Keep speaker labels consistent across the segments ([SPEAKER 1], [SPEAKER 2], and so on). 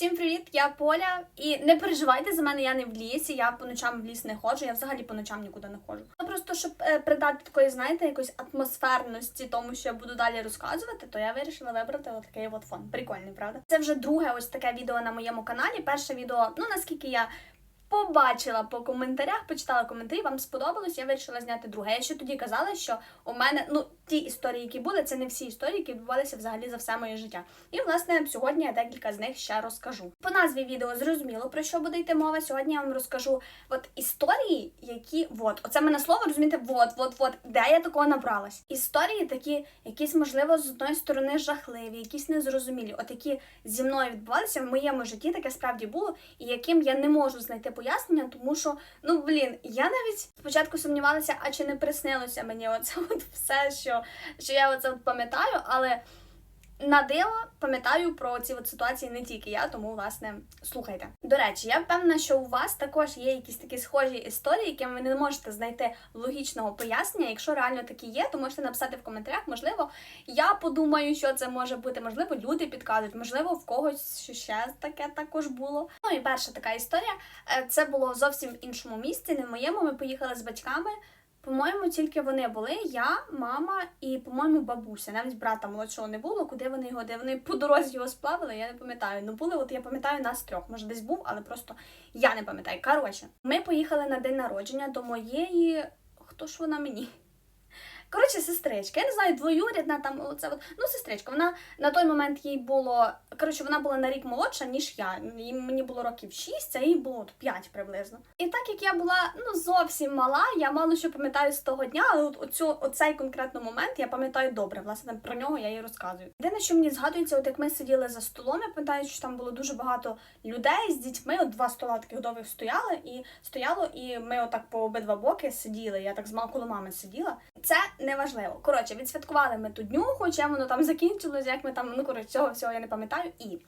[SPEAKER 1] Всім привіт, я Поля. І не переживайте за мене, я не в лісі, я по ночам в ліс не ходжу, я взагалі по ночам нікуди не ходжу. Ну просто щоб е, придати такої, знаєте, якоїсь атмосферності тому, що я буду далі розказувати, то я вирішила вибрати отакий от фон. Прикольний, правда? Це вже друге ось таке відео на моєму каналі. Перше відео, ну наскільки я. Побачила по коментарях, почитала коментарі, вам сподобалось, я вирішила зняти друге. Я ще тоді казала, що у мене ну ті історії, які були, це не всі історії, які відбувалися взагалі за все моє життя. І власне сьогодні я декілька з них ще розкажу. По назві відео зрозуміло про що буде йти мова. Сьогодні я вам розкажу от історії, які от оце мене слово розумієте, вот, вот, вот, де я такого набралась. Історії такі, якісь можливо з одної сторони жахливі, якісь незрозумілі, от які зі мною відбувалися в моєму житті, таке справді було, і яким я не можу знайти пояснення, тому що ну блін, я навіть спочатку сумнівалася, а чи не приснилося мені оце от все, що, що я оце от пам'ятаю, але. На диво пам'ятаю про ці от ситуації не тільки я, тому власне слухайте. До речі, я впевнена, що у вас також є якісь такі схожі історії, яким ви не можете знайти логічного пояснення. Якщо реально такі є, то можете написати в коментарях. Можливо, я подумаю, що це може бути. Можливо, люди підказують, можливо, в когось ще таке також було. Ну і перша така історія. е, Це було в зовсім іншому місці, не в моєму. Ми поїхали з батьками. По-моєму, тільки вони були, я, мама і, по-моєму, бабуся. Навіть брата молодшого не було. Куди вони його, де вони по дорозі його сплавили, я не пам'ятаю. Ну були, от я пам'ятаю нас трьох. Може, десь був, але просто я не пам'ятаю. Коротше, ми поїхали на день народження до моєї. Хто ж вона мені? Коротше, сестричка, я не знаю, двоюрідна там оце от. Ну, сестричка, вона на той момент їй було. Коротше, вона була на рік молодша, ніж я. Їй мені було років 6, а їй було от 5 приблизно. І так як я була ну зовсім мала, я мало що пам'ятаю з того дня, але от оцю, оцей конкретно момент я пам'ятаю добре. Власне, про нього я їй розказую. Єдине, що мені згадується, от як ми сиділи за столом, я пам'ятаю, що там було дуже багато людей з дітьми. От два стола таких довгих стояли і стояло, і ми отак по обидва боки сиділи. Я так з коло мами сиділа. Це не важливо. Коротше, відсвяткували ми ту днюху, чим воно там закінчилось, як ми там, ну коротше, цього всього я не пам'ятаю. І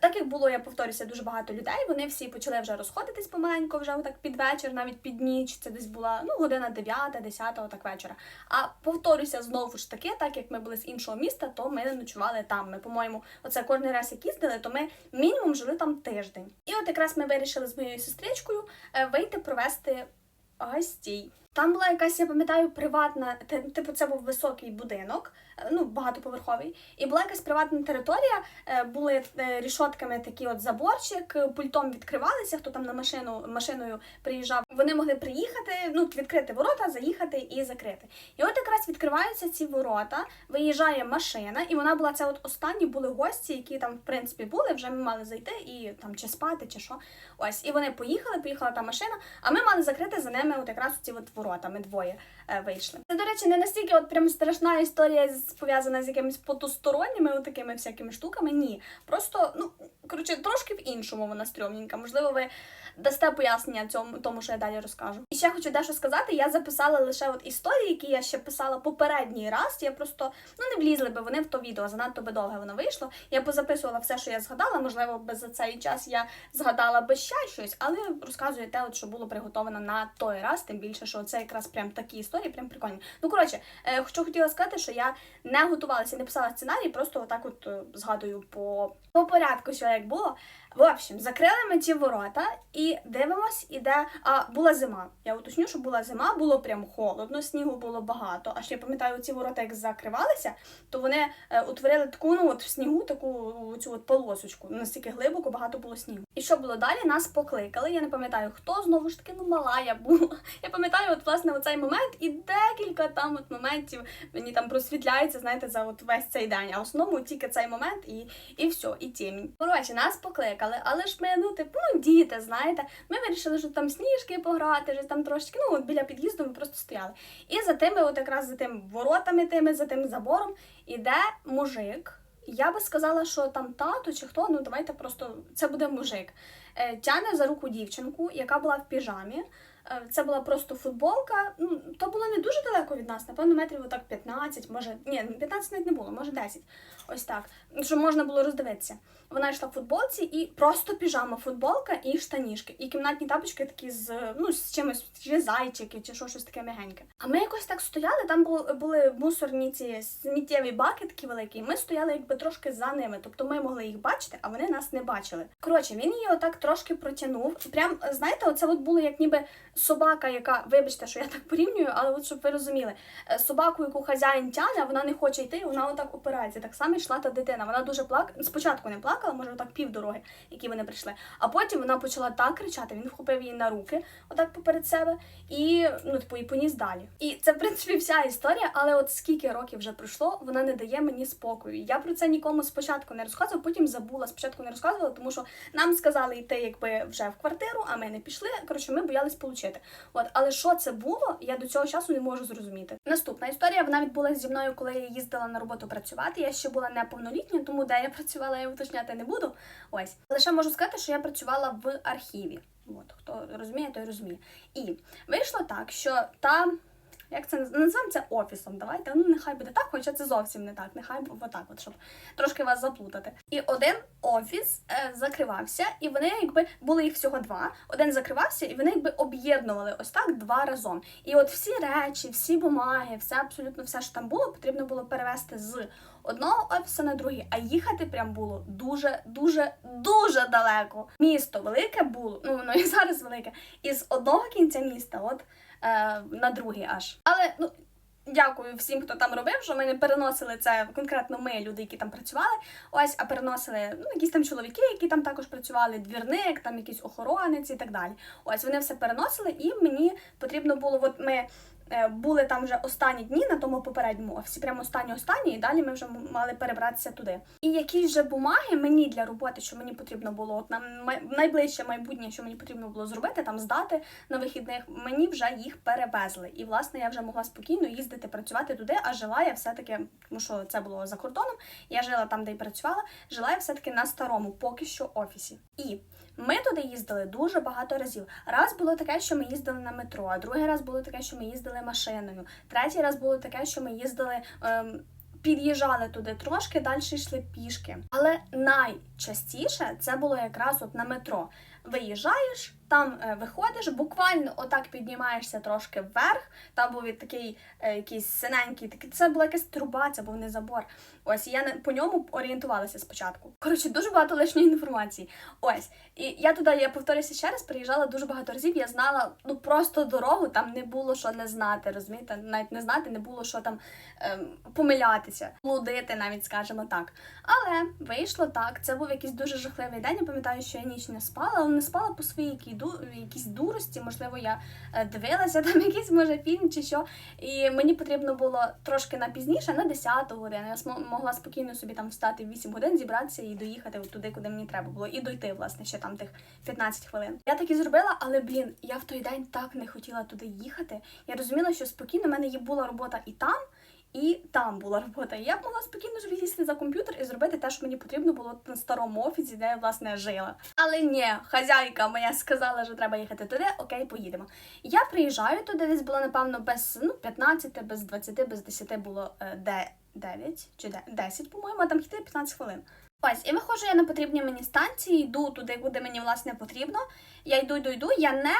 [SPEAKER 1] так як було, я повторюся, дуже багато людей, вони всі почали вже розходитись помаленьку, вже так під вечір, навіть під ніч. Це десь була ну година 9, 10, так вечора. А повторюся знову ж таки, так як ми були з іншого міста, то ми ночували там. Ми, по-моєму, оце кожен раз як їздили, то ми мінімум жили там тиждень. І от якраз ми вирішили з моєю сестричкою е, вийти провести гостей. Там була якась, я пам'ятаю, приватна, типу, це був високий будинок, е, ну багатоповерховий, і була якась приватна територія, е, були е, рішотками такі от заборчик, пультом відкривалися, хто там на машину машиною приїжджав. Вони могли приїхати, ну відкрити ворота, заїхати і закрити. І от якраз відкриваються ці ворота, виїжджає машина, і вона була це от останні були гості, які там в принципі були, вже ми мали зайти і там чи спати, чи що. Ось, і вони поїхали, поїхала та машина, а ми мали закрити за ними от якраз ці от ворота. Ми двоє е, вийшли. Це, до речі, не настільки от прям страшна історія пов'язана з якимись потусторонніми от такими всякими штуками. Ні. Просто, ну, коротше, трошки в іншому вона стрьомненька. Можливо, ви дасте пояснення цьому, тому, що я далі розкажу. І ще хочу дещо сказати, я записала лише от історії, які я ще писала попередній раз. Я просто ну не влізли би вони в то відео, занадто би довге воно вийшло. Я позаписувала все, що я згадала. Можливо, би за цей час я згадала би ще щось, але розказую те, от, що було приготовано на той раз, тим більше, що це якраз прям такі історії, прям прикольні. Ну коротше, е, що хотіла сказати, що я не готувалася, не писала сценарій, просто отак от е, згадую по, по порядку, що як було. В общем, закрили ми ті ворота і дивимось, іде. А була зима. Я уточню, що була зима, було прям холодно, снігу було багато. А ще я пам'ятаю, ці ворота, як закривалися, то вони е, утворили таку, ну от в снігу, таку цю от полосочку. Настільки глибоко багато було снігу. І що було далі? Нас покликали. Я не пам'ятаю, хто знову ж таки ну мала я була. Я пам'ятаю, от власне оцей момент, і декілька там от моментів мені там просвітляється, знаєте, за от весь цей день. А основному тільки цей момент і, і все, і темінь. Коротше, нас покликали, але ж ми, ну, типу, ну, діти, знаєте, ми вирішили, що там сніжки пограти, що там трошки, ну, от біля під'їзду ми просто стояли. І за тими, от якраз за тим воротами, тими, за тим забором, іде мужик. Я би сказала, що там тато чи хто, ну давайте просто це буде мужик. Е, тяне за руку дівчинку, яка була в піжамі. Е, Це була просто футболка. Ну, то було не дуже далеко від нас, напевно, метрів отак 15, може, ні, 15 навіть не було, може 10. Ось так. Щоб можна було роздивитися. Вона йшла в футболці і просто піжама, футболка і штанішки. І кімнатні тапочки такі з ну з чимось, чи зайчики, чи що, щось таке м'ягеньке. А ми якось так стояли. Там були, були мусорні ці сміттєві баки такі великі. і Ми стояли якби трошки за ними. Тобто ми могли їх бачити, а вони нас не бачили. Коротше, він її отак трошки протягнув. Прям знаєте, оце от було як ніби собака, яка, вибачте, що я так порівнюю, але от щоб ви розуміли, е, собаку, яку хазяїн тяне, вона не хоче йти, вона отак опирається. Так само йшла та дитина. Вона дуже плакала. Спочатку не плакала, може, отак півдороги, які вони прийшли. А потім вона почала так кричати. Він вхопив її на руки, отак поперед себе, і ну, типу, і поніс далі. І це, в принципі, вся історія, але от скільки років вже пройшло, вона не дає мені спокою. Я про це нікому спочатку не розказувала, потім забула. Спочатку не розказувала, тому що нам сказали йти якби вже в квартиру, а ми не пішли. Коротше, ми боялись получити. От, але що це було, я до цього часу не можу зрозуміти. Наступна історія вона відбулася зі мною, коли я їздила на роботу працювати. Я ще була неповнолітня, тому де я працювала, я уточняти не буду. Ось лише можу сказати, що я працювала в архіві. От хто розуміє, той розуміє. І вийшло так, що там. Як це наз- називаємо це офісом? Давайте ну нехай буде так, хоча це зовсім не так. Нехай отак, от щоб трошки вас заплутати. І один офіс е, закривався, і вони якби були їх всього два. Один закривався, і вони якби об'єднували ось так два разом. І от всі речі, всі бумаги, все абсолютно все, що там було, потрібно було перевести з одного офісу на другий, а їхати прям було дуже, дуже, дуже далеко. Місто велике було, ну воно і зараз велике, і з одного кінця міста, от е, на другий аж. Але ну. Дякую всім, хто там робив, що ми не переносили це конкретно ми, люди, які там працювали. Ось, а переносили ну, якісь там чоловіки, які там також працювали, двірник, там якийсь охоронець і так далі. Ось вони все переносили, і мені потрібно було, от ми були там вже останні дні на тому попередньому офісі, прямо останні останні, і далі ми вже мали перебратися туди. І якісь вже бумаги мені для роботи, що мені потрібно було, от на найближче майбутнє, що мені потрібно було зробити, там здати на вихідних, мені вже їх перевезли. І власне я вже могла спокійно їздити працювати туди, а жила я все-таки, тому що це було за кордоном. Я жила там, де й працювала, жила я все-таки на старому, поки що офісі. І ми туди їздили дуже багато разів. Раз було таке, що ми їздили на метро, а другий раз було таке, що ми їздили машиною. Третій раз було таке, що ми їздили. Ем, Під'їжджали туди трошки, далі йшли пішки. Але найчастіше це було якраз от на метро. Виїжджаєш, там е, виходиш, буквально отак піднімаєшся трошки вверх. Там був такий е, якийсь синенький, такий це була якась труба, це був не забор. Ось я по ньому орієнтувалася спочатку. Коротше, дуже багато лишньої інформації. Ось і я туди, я повторюся ще раз, приїжджала дуже багато разів. Я знала ну просто дорогу, там не було що не знати. Розумієте, навіть не знати, не було що там ем, помилятися, блудити, навіть скажімо так. Але вийшло так. Це був якийсь дуже жахливий день. Я пам'ятаю, що я ніч не спала, не спала по своїй якійсь дурості. Можливо, я е, дивилася там якийсь може фільм чи що. І мені потрібно було трошки на пізніше, на 10 годину. Я могла спокійно собі там встати в 8 годин, зібратися і доїхати туди, куди мені треба було, і дойти, власне, ще там тих 15 хвилин. Я так і зробила, але блін, я в той день так не хотіла туди їхати. Я розуміла, що спокійно в мене є була робота і там. І там була робота. Я б могла спокійно собі сісти за комп'ютер і зробити те, що мені потрібно було на старому офісі, де я власне жила. Але ні, хазяйка моя сказала, що треба їхати туди. Окей, поїдемо. Я приїжджаю туди, десь було напевно без ну 15, без 20, без 10 було е, де 9 чи де 10, по-моєму, а там йти 15 хвилин. Ось, і виходжу я на потрібній мені станції, йду туди, куди мені власне потрібно. Я йду, йду, йду. Я не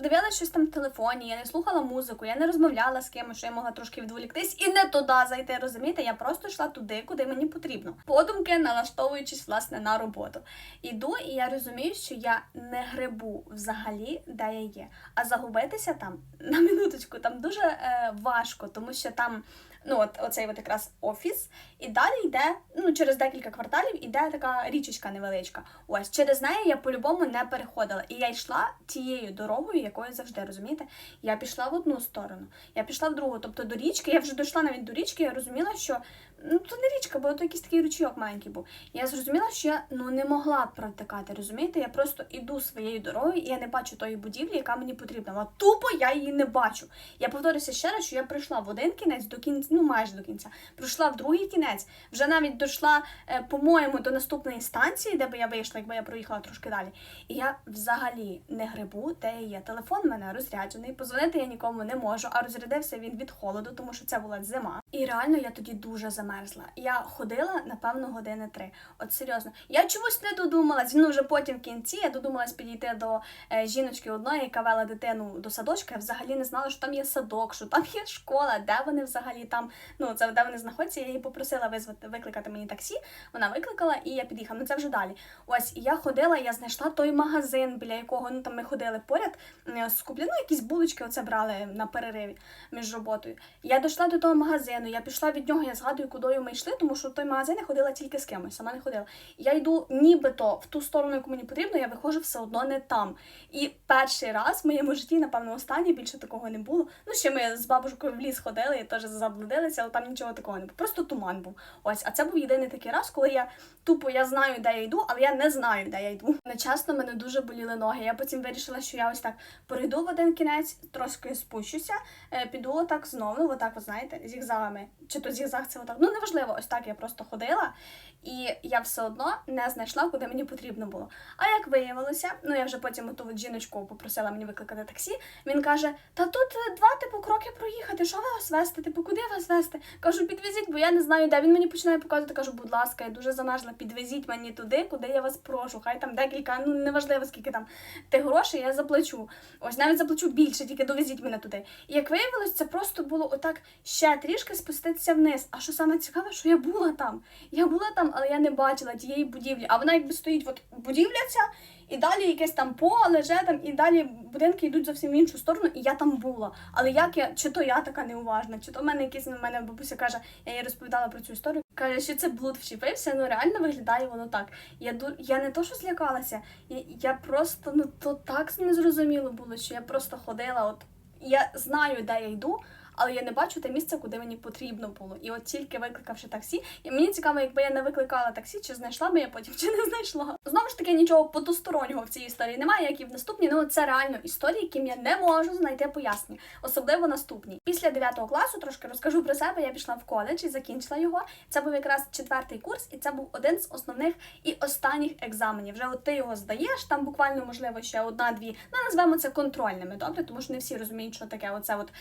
[SPEAKER 1] дивилася щось там в телефоні, я не слухала музику, я не розмовляла з кимось, що я могла трошки відволіктись і не туди зайти. Розумієте? Я просто йшла туди, куди мені потрібно. Подумки налаштовуючись власне на роботу. Іду, і я розумію, що я не грибу взагалі, де я є. А загубитися там на минуточку там дуже е, важко, тому що там. Ну, от оцей от якраз офіс, і далі йде, ну, через декілька кварталів іде така річечка невеличка. Ось через неї я по-любому не переходила. І я йшла тією дорогою, якою завжди розумієте. Я пішла в одну сторону, я пішла в другу. Тобто до річки, я вже дійшла навіть до річки, я розуміла, що Ну, то не річка, бо то якийсь такий ручійок маленький був. Я зрозуміла, що я ну не могла протикати, розумієте? Я просто іду своєю дорогою, і я не бачу тої будівлі, яка мені потрібна. От тупо я її не бачу. Я повторюся ще раз, що я прийшла в один кінець до кінця, ну майже до кінця. Прийшла в другий кінець. Вже навіть дійшла, е, по-моєму, до наступної станції, де би я вийшла, якби я проїхала трошки далі. І я взагалі не грибу, де є. Телефон в мене розряджений, позвонити я нікому не можу, а розрядився він від холоду, тому що це була зима. І реально я тоді дуже замерзла. Я ходила, напевно, години три. От серйозно. Я чомусь не додумалась, ну вже потім в кінці я додумалась підійти до е, жіночки одної, яка вела дитину до садочка. Я взагалі не знала, що там є садок, що там є школа, де вони взагалі там, ну це де вони знаходяться. Я її попросила визвати, викликати мені таксі. Вона викликала, і я під'їхала. Ну це вже далі. Ось і я ходила, я знайшла той магазин, біля якого ну там ми ходили поряд. е, ну якісь булочки оце брали на перериві між роботою. Я дійшла до того магазину, я пішла від нього, я згадую, куди ми йшли, тому що в той магазин я ходила тільки з кимось, сама не ходила. Я йду нібито в ту сторону, яку мені потрібно, я виходжу все одно не там. І перший раз в моєму житті, напевно, останній більше такого не було. Ну, ще ми з бабушкою в ліс ходили і теж заблудилися, але там нічого такого не було. Просто туман був. Ось, а це був єдиний такий раз, коли я тупо я знаю, де я йду, але я не знаю, де я йду. Нечасно мене дуже боліли ноги. Я потім вирішила, що я ось так перейду в один кінець, трошки спущуся, е, піду отак знову, отак, ви знаєте, зігзагами. Чи то зігзаг це отак. Ну неважливо, ось так я просто ходила, і я все одно не знайшла, куди мені потрібно було. А як виявилося, ну я вже потім ту жіночку попросила мені викликати таксі. Він каже: Та тут е, два типу кроки проїхати. Що ви вас вести? Типу, куди вас вести? Кажу, підвезіть, бо я не знаю, де він мені починає показувати. Кажу, будь ласка, я дуже замерзла, підвезіть мені туди, куди я вас прошу. Хай там декілька, ну неважливо, скільки там тих грошей, я заплачу. Ось навіть заплачу більше, тільки довезіть мене туди. І як виявилось, це просто було отак ще трішки спуститися вниз. А що саме цікаве, що я була там. Я була там, але я не бачила тієї будівлі. А вона якби стоїть, от будівля ця, і далі якесь там поле, вже там, і далі будинки йдуть зовсім в іншу сторону, і я там була. Але як я, чи то я така неуважна, чи то в мене якийсь в мене бабуся каже, я їй розповідала про цю історію. Каже, що це блуд вчепився, ну реально виглядає воно так. Я я не то, що злякалася, я, я просто ну то так незрозуміло було, що я просто ходила. От я знаю, де я йду. Але я не бачу те місце, куди мені потрібно було. І от тільки викликавши таксі, і мені цікаво, якби я не викликала таксі, чи знайшла би я потім, чи не знайшла. Знову ж таки, нічого потустороннього в цій історії немає, як і в наступній. Ну це реально історії, яким я не можу знайти пояснення, особливо наступні. Після 9 класу трошки розкажу про себе. Я пішла в коледж і закінчила його. Це був якраз четвертий курс, і це був один з основних і останніх екзаменів. Вже от ти його здаєш, там буквально можливо ще одна-дві. Ну назвемо це контрольними, добре, тому що не всі розуміють, що таке. Оце от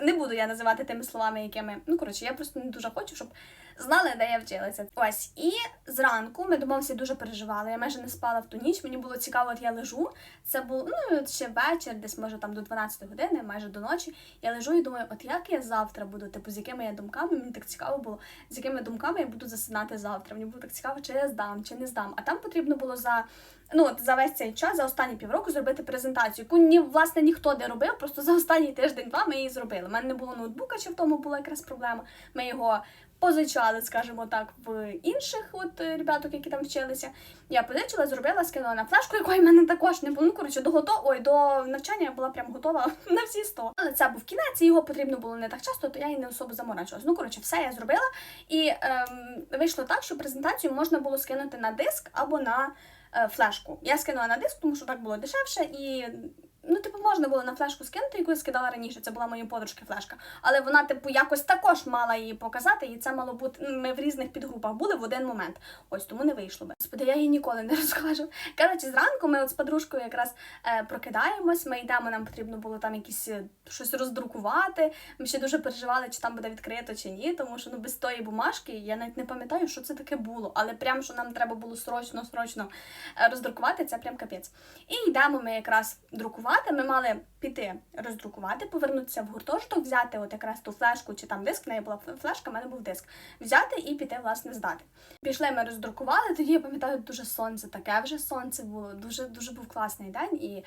[SPEAKER 1] не буду я називати тими словами, якими ну коротше, я просто не дуже хочу, щоб знали, де я вчилася. Ось і зранку ми домовилися дуже переживали. Я майже не спала в ту ніч. Мені було цікаво, от я лежу. Це був ну ще вечір, десь може там до 12 години, майже до ночі. Я лежу і думаю, от як я завтра буду, типу, з якими я думками, мені так цікаво було, з якими думками я буду засинати завтра. Мені було так цікаво, чи я здам, чи не здам. А там потрібно було за. Ну, от за весь цей час, за останні півроку зробити презентацію, яку ні, власне ніхто не робив, просто за останній тиждень-два ми її зробили. У мене не було ноутбука, чи в тому була якраз проблема. Ми його позичали, скажімо так, в інших от е, ребяток, які там вчилися. Я позичила, зробила, скинула на флешку, якої в мене також не було. Ну, коротше, до гото... Ой, до навчання я була прям готова на всі 100. Але це був кінець, і його потрібно було не так часто, то я і не особо заморачувалась. Ну, коротше, все я зробила. І ем, вийшло так, що презентацію можна було скинути на диск або на е, флешку. Я скинула на диск, тому що так було дешевше і. Ну, типу, можна було на флешку скинути, яку я скидала раніше. Це була моєї подружки флешка. Але вона, типу, якось також мала її показати, і це мало бути. ну, Ми в різних підгрупах були в один момент. Ось тому не вийшло би. Господи, я їй ніколи не розкажу. Коротше, зранку ми от з подружкою якраз е, прокидаємось. Ми йдемо, нам потрібно було там якісь е, щось роздрукувати. Ми ще дуже переживали, чи там буде відкрито чи ні, тому що ну без тої бумажки я навіть не пам'ятаю, що це таке було. Але прям що нам треба було срочно, срочно е, роздрукувати, це прям капець. І йдемо ми якраз друкувати. Ми мали піти роздрукувати, повернутися в гуртожиток, взяти от якраз ту флешку чи там диск, в неї була флешка, в мене був диск. Взяти і піти, власне, здати. Пішли, ми роздрукували. Тоді я пам'ятаю, дуже сонце, таке вже сонце було. Дуже дуже був класний день, і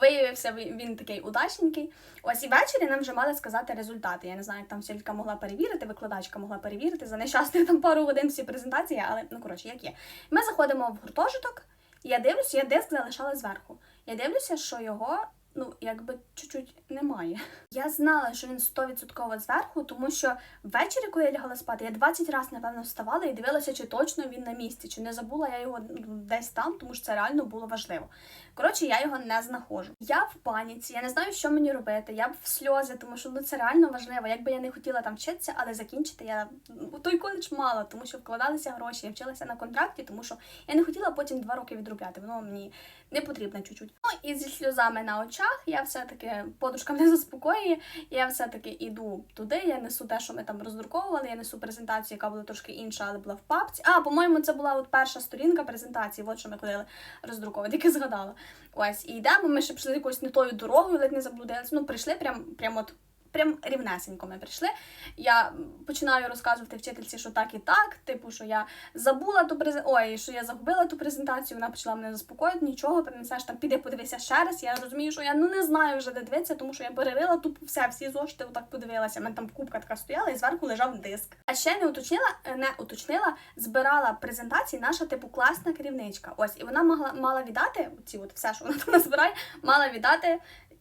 [SPEAKER 1] виявився він такий удачненький. Ось і ввечері нам вже мали сказати результати. Я не знаю, як там вчителька могла перевірити, викладачка могла перевірити за нещасних там пару годин всі презентації, але ну коротше, як є. Ми заходимо в гуртожиток. Я дивлюся, я диск залишала зверху. Я дивлюся, що його ну, якби чуть-чуть немає. Я знала, що він 100% зверху, тому що ввечері, коли я лягала спати, я 20 разів, напевно, вставала і дивилася, чи точно він на місці, чи не забула я його ну, десь там, тому що це реально було важливо. Коротше, я його не знаходжу. Я в паніці, я не знаю, що мені робити. Я б в сльози, тому що ну це реально важливо. Якби я не хотіла там вчитися, але закінчити я у той коледж мала, тому що вкладалися гроші. Я вчилася на контракті, тому що я не хотіла потім два роки відробляти. Воно мені не потрібно чуть-чуть. Ну і зі сльозами на очах я все-таки подружка мене заспокоює. Я все-таки іду туди. Я несу те, що ми там роздруковували. Я несу презентацію, яка була трошки інша, але була в папці. А, по-моєму, це була от перша сторінка презентації. От що ми ходили роздруковувати, яке згадала. Ось і йдемо. Ми ще пішли якоюсь не тою дорогою, ледь не заблудилися. Ну, прийшли прям, прям от. Прям рівнесенько ми прийшли. Я починаю розказувати вчительці, що так і так. Типу, що я забула ту презентацію, ой, що я загубила ту презентацію. Вона почала мене заспокоїти. Нічого, принесеш там, піди подивися ще раз. Я розумію, що я ну не знаю вже де дивитися, тому що я перерила тупо все, всі зошити отак подивилася. У мене там кубка така стояла, і зверху лежав диск. А ще не уточнила, не уточнила, збирала презентації наша типу класна керівничка. Ось і вона могла мала віддати ці, от все, що вона там назбирає, мала віддати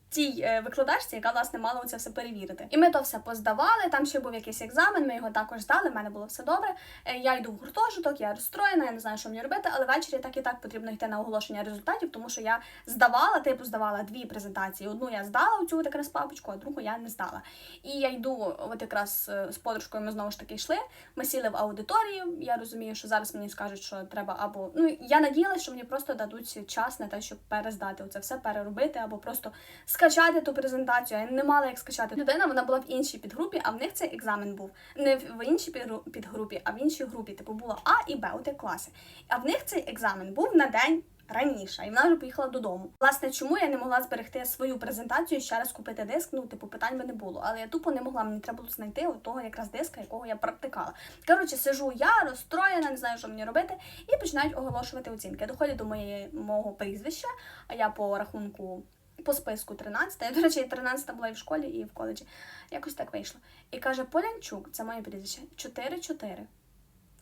[SPEAKER 1] тій е, викладачці, яка власне мала це все перевірити. І ми то все поздавали. Там ще був якийсь екзамен. Ми його також здали. в мене було все добре. Е, Я йду в гуртожиток, я розстроєна, я не знаю, що мені робити, але ввечері так і так потрібно йти на оголошення результатів, тому що я здавала, типу, здавала дві презентації. Одну я здала у цю от якраз папочку, а другу я не здала. І я йду, от якраз е, з подружкою ми знову ж таки йшли. Ми сіли в аудиторію. Я розумію, що зараз мені скажуть, що треба або ну я надіялася, що мені просто дадуть час на те, щоб перездати оце все переробити, або просто скачати ту презентацію. Я не мала як скачати. Людина вона була в іншій підгрупі, а в них цей екзамен був не в іншій підгрупі, а в іншій групі. Типу було А і Б, от як класи. А в них цей екзамен був на день. Раніше, і вона вже поїхала додому. Власне, чому я не могла зберегти свою презентацію і ще раз купити диск? Ну, типу, питань би не було. Але я тупо не могла. Мені треба було знайти того якраз диска, якого я практикала. Коротше, сижу я розстроєна, не знаю, що мені робити, і починають оголошувати оцінки. Доходять до моєї мого прізвища, а я по рахунку. По списку 13. Я, до речі, 13 була і в школі, і в коледжі. Якось так вийшло. І каже: Полянчук, це моє прізвище, 4-4.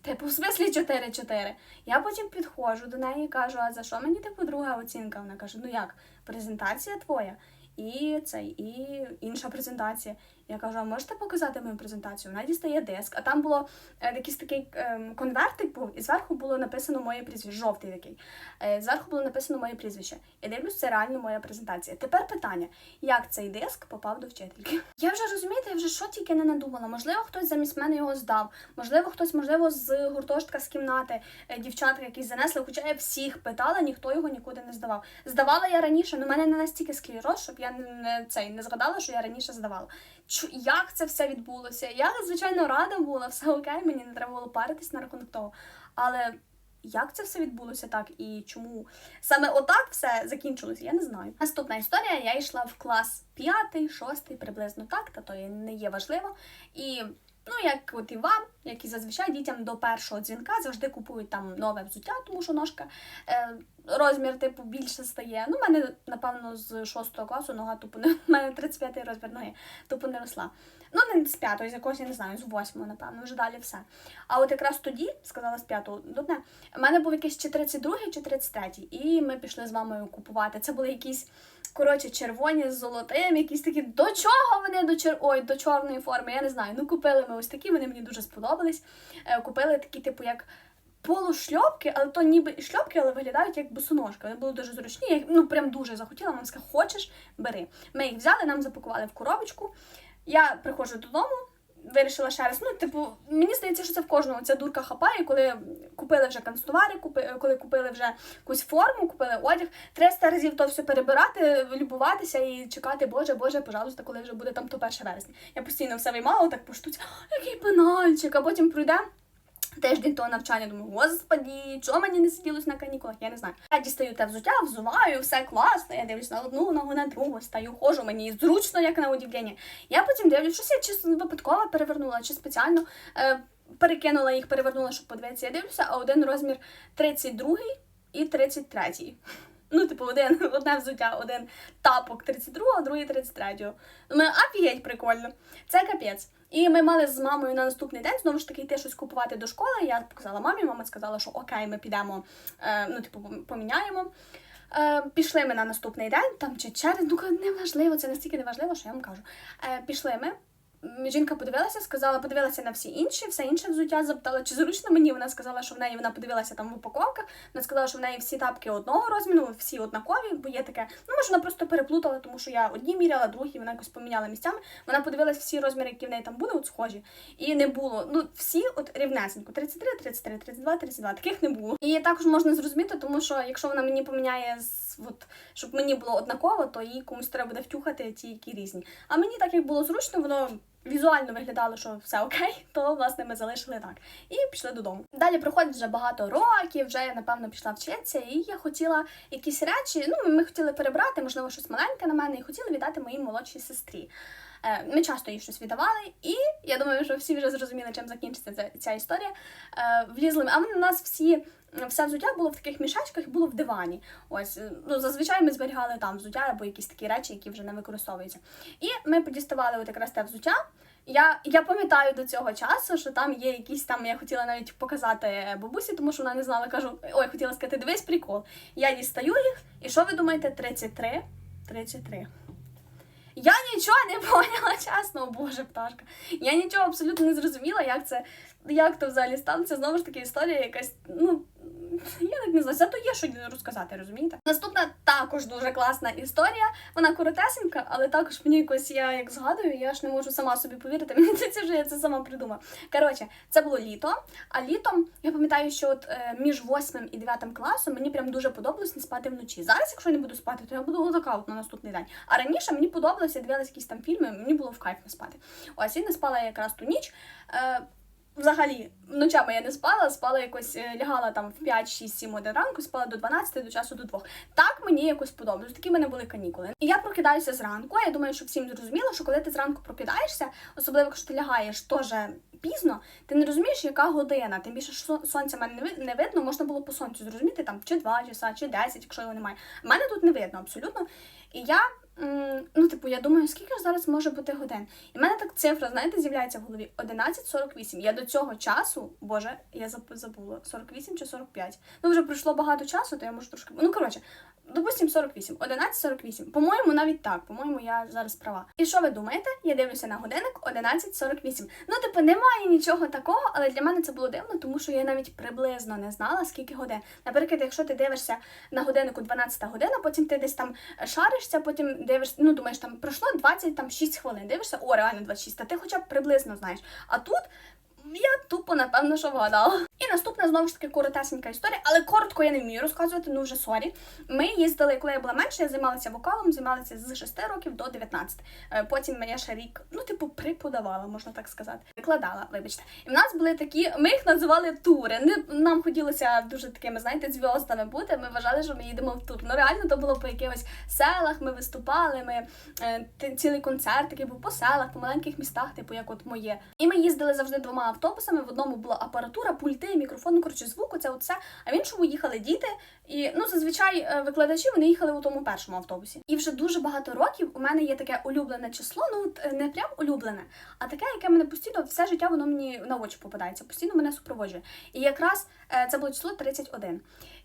[SPEAKER 1] Типу, в смислі 4-4. Я потім підходжу до неї і кажу: а за що мені типу друга оцінка? Вона каже: ну як, презентація твоя, і цей, і інша презентація. Я кажу, а можете показати мою презентацію? Вона дістає диск, а там було е, якийсь такий ем, конвертик був, і зверху було написано моє прізвище, жовтий такий. Е, зверху було написано моє прізвище. Я дивлюсь, це реально моя презентація. Тепер питання: як цей диск попав до вчительки? Я вже розумієте, я вже що тільки не надумала. Можливо, хтось замість мене його здав, можливо, хтось, можливо, з гуртожитка з кімнати, е, дівчатка якісь занесли, хоча я всіх питала, ніхто його нікуди не здавав. Здавала я раніше, але в мене не настільки склероз, щоб я не, цей, не згадала, що я раніше здавала. Як це все відбулося? Я, звичайно, рада була, все окей, мені не треба було паритись на рахунок того. Але як це все відбулося так і чому саме отак все закінчилося, я не знаю. Наступна історія: я йшла в клас п'ятий, шостий, приблизно так, та то не є важливо. І ну, як от і вам, як і зазвичай дітям до першого дзвінка завжди купують там нове взуття, тому що ножка е, розмір типу більше стає. Ну, в мене, напевно, з шостого класу нога тупо не в мене 35 розмір ноги, тупо не росла. Ну, не з п'ятого, з якогось, я не знаю, з восьмого, напевно, вже далі все. А от якраз тоді, сказала з п'ятого до дня, у мене був якийсь чи 32 чи 33 і ми пішли з мамою купувати. Це були якісь, коротше, червоні з золотим, якісь такі, до чого вони до чер... Ой, до чорної форми, я не знаю. Ну, купили ми ось такі, вони мені дуже сподобались. Е, Купили такі, типу, як полушльопки, але то ніби і шльопки, але виглядають як босоножки. Вони були дуже зручні. Я їх ну прям дуже захотіла. Мама сказала, хочеш, бери. Ми їх взяли, нам запакували в коробочку. Я приходжу додому. Вирішила ще раз. Ну, типу, мені здається, що це в кожного ця дурка хапає, коли купили вже канцтовари, купи, коли купили вже якусь форму, купили одяг. 300 разів то все перебирати, любуватися і чекати, Боже, Боже, пожалуйста, коли вже буде там то 1 вересня. Я постійно все виймала, так по штуці, «А, який пенальчик, а потім пройде. Тиждень того навчання, думаю, господі, чого мені не сиділось на канікулах, я не знаю. Я дістаю те взуття, взуваю, все класно. Я дивлюсь на одну ногу, на другу, стаю, хожу, мені зручно, як на удивлення. Я потім дивлюсь, щось я чи випадково перевернула, чи спеціально е, перекинула їх, перевернула, щоб подивитися. Я дивлюся, а один розмір 32 і 33. Ну, типу, один, одне взуття, один тапок 32, другий 33. Думаю, офігеть, прикольно. Це капець. І ми мали з мамою на наступний день знову ж таки йти щось купувати до школи. Я показала мамі, мама сказала, що окей, ми підемо, е, ну, типу, поміняємо. Е, пішли ми на наступний день, там чи через, ну неважливо, це настільки неважливо, що я вам кажу. Е, пішли ми. Жінка подивилася, сказала, подивилася на всі інші, все інше взуття запитала, чи зручно мені. Вона сказала, що в неї вона подивилася там в упаковках. Вона сказала, що в неї всі тапки одного розміру, всі однакові, бо є таке. Ну, може, вона просто переплутала, тому що я одні міряла, другі, вона якось поміняла місцями. Вона подивилася всі розміри, які в неї там були, от схожі. І не було. Ну, всі от рівнесенько: 33, 33, 32, 32. Таких не було. І також можна зрозуміти, тому що якщо вона мені поміняє от, щоб мені було однаково, то їй комусь треба буде втюхати ті, які різні. А мені так як було зручно, воно візуально виглядало, що все окей, то власне ми залишили так. І пішли додому. Далі проходить вже багато років, вже я напевно пішла вчитися, і я хотіла якісь речі. Ну, ми хотіли перебрати, можливо, щось маленьке на мене, і хотіли віддати моїй молодшій сестрі. Е, Ми часто їй щось віддавали, і я думаю, що всі вже зрозуміли, чим закінчиться ця, історія. Е, Влізли, а в нас всі. Все взуття було в таких мішечках, було в дивані. Ось е, ну зазвичай ми зберігали там взуття або якісь такі речі, які вже не використовуються. І ми подіставали от якраз те взуття. Я, я пам'ятаю до цього часу, що там є якісь там, я хотіла навіть показати бабусі, тому що вона не знала, кажу, ой, хотіла сказати, дивись прикол. Я дістаю їх, і що ви думаєте? 33? 33. Я нічого не поняла, чесно, о боже, пташка. Я нічого абсолютно не зрозуміла, як це, як то взагалі станеться. Знову ж таки, історія якась, ну. Я так не знаю, зато є що розказати, розумієте? Наступна також дуже класна історія. Вона коротесенька, але також мені якось я як згадую, я ж не можу сама собі повірити. Мені здається, що я це сама придумала. Коротше, це було літо. А літом я пам'ятаю, що от е, між 8 і 9 класом мені прям дуже подобалось не спати вночі. Зараз, якщо я не буду спати, то я буду отака от на наступний день. А раніше мені подобалося, дивилася якісь там фільми, мені було в кайф не спати. Ось і не спала я якраз ту ніч. Е, Взагалі, ночами я не спала, спала якось, е, лягала там в 5, 6, 7 годин ранку, спала до 12, до часу до 2. Так мені якось подобалось. Такі в мене були канікули. І я прокидаюся зранку. Я думаю, що всім зрозуміло, що коли ти зранку прокидаєшся, особливо якщо ти лягаєш теж пізно, ти не розумієш, яка година. Тим більше що сонця мене не ви- не видно, можна було по сонцю зрозуміти там чи 2 часа, чи 10, якщо його немає. Мене тут не видно абсолютно. І я. Ну, типу, я думаю, скільки ж зараз може бути годин? І в мене так цифра, знаєте, з'являється в голові 11.48. Я до цього часу, боже, я забула, 48 чи 45. Ну, вже пройшло багато часу, то я можу трошки. Ну, коротше, допустим, 48. 11.48. По-моєму, навіть так. По-моєму, я зараз права. І що ви думаєте? Я дивлюся на годинник 11.48. Ну, типу, немає нічого такого, але для мене це було дивно, тому що я навіть приблизно не знала, скільки годин. Наприклад, якщо ти дивишся на годиннику 12 година, потім ти десь там шаришся, потім дивишся, ну думаєш, там пройшло 26 хвилин. Дивишся, о, реально 26, та ти хоча б приблизно знаєш. А тут. Я тупо, напевно, що вгадала. І наступна знову ж таки коротесенька історія, але коротко я не вмію розказувати, ну вже сорі. Ми їздили, коли я була менша, я займалася вокалом, займалася з 6 років до 19. Е, Потім я ще рік, ну, типу, преподавала, можна так сказати. Викладала, вибачте. І в нас були такі, ми їх називали тури. Нам хотілося дуже такими, знаєте, зв'яздами бути. Ми вважали, що ми їдемо в тур. Ну реально то було по якихось селах, ми виступали, ми е, цілий концерт такий був по селах, по маленьких містах, типу як от моє. І ми їздили завжди двома автобусами. В одному була апаратура, пульти, мікрофон, коротше, звук, оце все. А в іншому їхали діти. І ну зазвичай е, викладачі вони їхали у тому першому автобусі. І вже дуже багато років у мене є таке улюблене число. Ну е, не прям улюблене, а таке, яке мене постійно все життя воно мені на очі попадається, постійно мене супроводжує. І якраз е, це було число 31.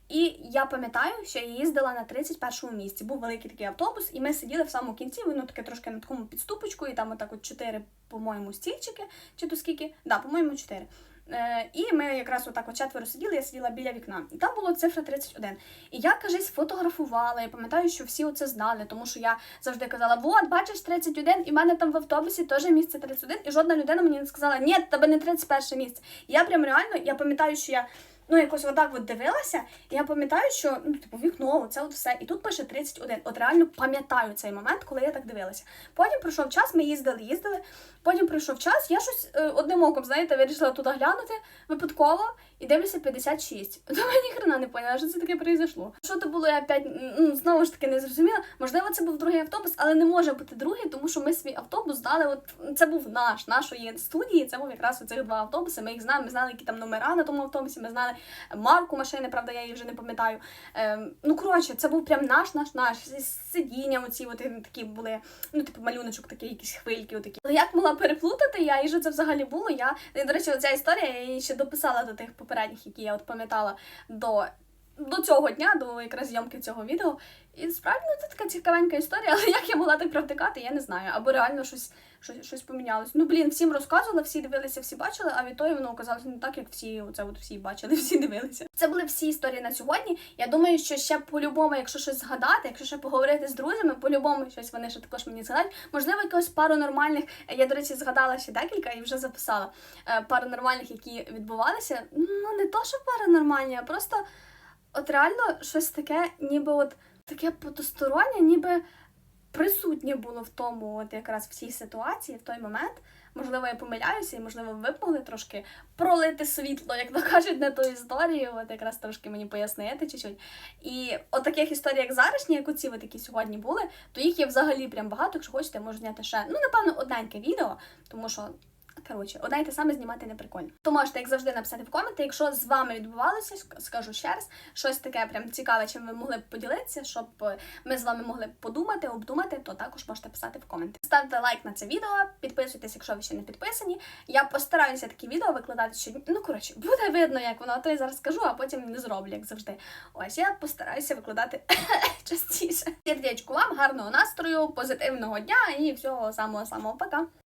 [SPEAKER 1] І я пам'ятаю, що я їздила на 31-му місці. Був великий такий автобус, і ми сиділи в самому кінці, воно таке трошки на такому підступочку, і там отак от чотири, по-моєму, стільчики, чи то скільки? Да, по-моєму, чотири. Е, і ми якраз отак от четверо сиділи, я сиділа біля вікна. І там було цифра 31. І я, кажись, фотографувала. Я пам'ятаю, що всі оце знали, тому що я завжди казала: вот, бачиш 31, і в мене там в автобусі теж місце 31, і жодна людина мені не сказала, ні, тебе не 31 місце. Я прям реально, я пам'ятаю, що я. Ну, якось отак от дивилася, і я пам'ятаю, що ну, типу, вікно, це от все. І тут пише 31. От реально пам'ятаю цей момент, коли я так дивилася. Потім пройшов час, ми їздили, їздили. Потім пройшов час, я щось е, одним оком, знаєте, вирішила туди глянути випадково і дивлюся 56. Думаю, ніхрена не поняла, що це таке произошло. Що то було, я опять ну, знову ж таки не зрозуміла. Можливо, це був другий автобус, але не може бути другий, тому що ми свій автобус здали. От це був наш, нашої студії. Це був якраз оцих два автобуси. Ми їх знаємо, ми знали, які там номера на тому автобусі. Ми знали марку машини, правда, я її вже не пам'ятаю. Ем, ну коротше, це був прям наш, наш, наш. Сидіння, оці от такі були, ну типу малюночок, такі якісь хвильки. Отакі. Але як могла переплутати я, і що це взагалі було? Я до речі, ця історія я її ще дописала до тих попередніх, які я от пам'ятала до до цього дня, до якраз зйомки цього відео. І справді ну, це така цікавенька історія, але як я могла так провтикати, я не знаю. Або реально щось, щось, щось помінялось. Ну блін, всім розказувала, всі дивилися, всі бачили, а відтоді воно оказалося не так, як всі оце от всі бачили, всі дивилися. Це були всі історії на сьогодні. Я думаю, що ще по-любому, якщо щось згадати, якщо ще поговорити з друзями, по-любому щось вони ще також мені згадають. Можливо, якогось пару нормальних. Я, до речі, згадала ще декілька і вже записала е, пару нормальних, які відбувалися. Ну не то, що паранормальні, а просто от реально щось таке, ніби от таке потустороннє, ніби присутнє було в тому, от якраз в цій ситуації, в той момент. Можливо, я помиляюся, і можливо, ви могли трошки пролити світло, як то кажуть, на ту історію, от якраз трошки мені пояснити чуть-чуть. І от таких історій, як зарашні, як оці, от, які сьогодні були, то їх є взагалі прям багато. Якщо хочете, можу зняти ще, ну, напевно, одненьке відео, тому що. Коротше, одне й те саме знімати не прикольно. То можете, як завжди, написати в коменти, якщо з вами відбувалося, скажу ще раз, щось таке прям цікаве, чим ви могли б поділитися, щоб е, ми з вами могли б подумати, обдумати, то також можете писати в коменти. Ставте лайк на це відео, підписуйтесь, якщо ви ще не підписані. Я постараюся такі відео викладати щодня. Ну коротше, буде видно, як воно, а то я зараз скажу, а потім не зроблю, як завжди. Ось я постараюся викладати частіше. Сердечку вам, гарного настрою, позитивного дня і всього самого самого пока.